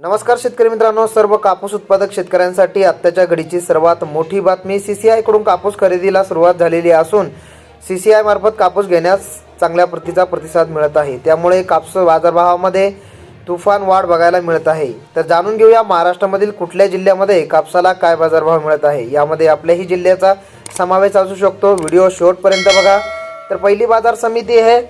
नमस्कार शेतकरी मित्रांनो सर्व कापूस उत्पादक शेतकऱ्यांसाठी आत्ताच्या घडीची सर्वात मोठी बातमी सी सी आयकडून कापूस खरेदीला सुरुवात झालेली असून सी सी आय मार्फत कापूस घेण्यास चांगल्या प्रतीचा प्रतिसाद मिळत आहे. त्यामुळे कापूस बाजारभावामध्ये तुफान वाढ बघायला मिळत आहे. तर जाणून घेऊया महाराष्ट्रामधील कुठल्या जिल्ह्यामध्ये कापसाला काय बाजारभाव मिळत आहे. यामध्ये आपल्याही जिल्ह्याचा समावेश असू शकतो. व्हिडिओ शेवटपर्यंत बघा. तर पहिली बाजार समिती आहे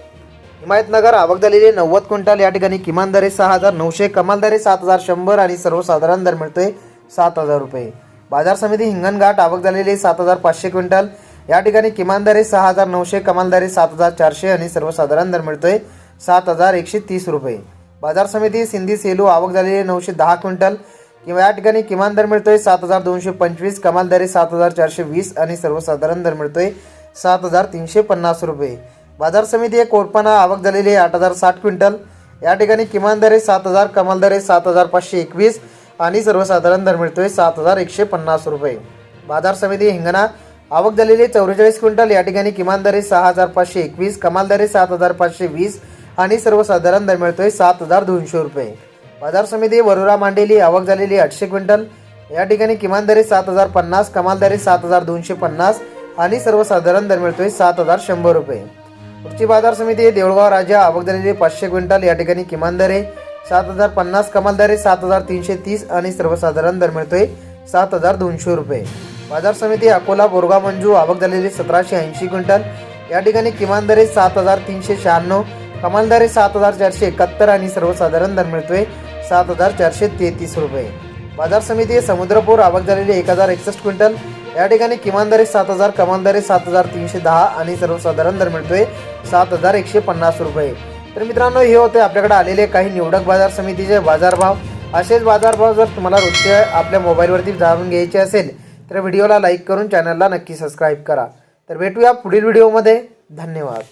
हिमायतनगर आवक झालेली नव्वद क्विंटल या ठिकाणी किमान दरे सहा हजार नऊशे कमाल दरे सात हजार शंभर आणि सर्वसाधारण दर मिळतोय सात हजार रुपये. बाजार समिती हिंगणघाट आवक झालेली सात हजार पाचशे क्विंटल. या ठिकाणी किमान दरे सहा हजार नऊशे कमाल दरे सात हजार चारशे आणि सर्वसाधारण दर मिळतोय सात हजार एकशे तीस रुपये. बाजार समिती सिंधी सेलू आवक झालेली नऊशे दहा क्विंटल. किंवा या ठिकाणी किमान दर मिळतोय सात हजार दोनशे पंचवीस कमाल दरे सात हजार चारशे वीस आणि सर्वसाधारण दर मिळतोय सात हजार तीनशे पन्नास रुपये. बाजार समिती एक कोरपाना आवक झालेली आहे. आठ हजार साठ क्विंटल. या ठिकाणी किमान दरे सात हजार कमाल दरे सात हजार पाचशे एकवीस आणि सर्वसाधारण दर मिळतोय सात हजार एकशे पन्नास रुपये. बाजार समिती हिंगणा आवक झालेली आहे चौवेचाळीस क्विंटल. या ठिकाणी किमान दरे सहा हजार पाचशे एकवीस कमाल दरे सात हजार पाचशे वीस आणि सर्वसाधारण दर मिळतोय सात हजार दोनशे रुपये. बाजार समिती वरुरा मांडेली आवक झालेली आठशे क्विंटल. या ठिकाणी किमान दरे सात हजार पन्नास कमाल दरे सात हजार दोनशे पन्नास आणि सर्वसाधारण दर मिळतोय सात हजार शंभर रुपये. पुढची बाजार समिती हे देऊळगाव राजा आवक झालेली पाचशे क्विंटल या ठिकाणी किमान दरे सात हजार पन्नास कमाल दरे सात हजार तीनशे तीस आणि सर्वसाधारण दर मिळतोय सात हजार दोनशे रुपये. बाजार समिती अकोला बोरगा मंजू आवक झालेली सतराशे ऐंशी क्विंटल. या ठिकाणी किमान दरे सात हजार तीनशे शहाण्णव. कमाल दरे सात हजार चारशे एकाहत्तर आणि सर्वसाधारण दर मिळतोय सात हजार चारशे तेहतीस रुपये. बाजार समिती समुद्रपूर आवक झालेली एक हजार एकसष्ट क्विंटल. या ठिकाणी किमान सात हजार कमानदारी सात हजार तीनशे दहा आणि सर्वसाधारण दर मिळतोय सात हजार एकशे पन्नास रुपये. तर मित्रांनो हे होते आपल्याकडे आलेले काही निवडक बाजार समितीचे बाजारभाव. असेच बाजारभाव जर तुम्हाला रोजचे आपल्या मोबाईलवरती जाणून घ्यायचे असेल तर व्हिडिओला लाईक करून चॅनलला नक्की सबस्क्राईब करा. तर भेटूया पुढील व्हिडिओमध्ये. धन्यवाद.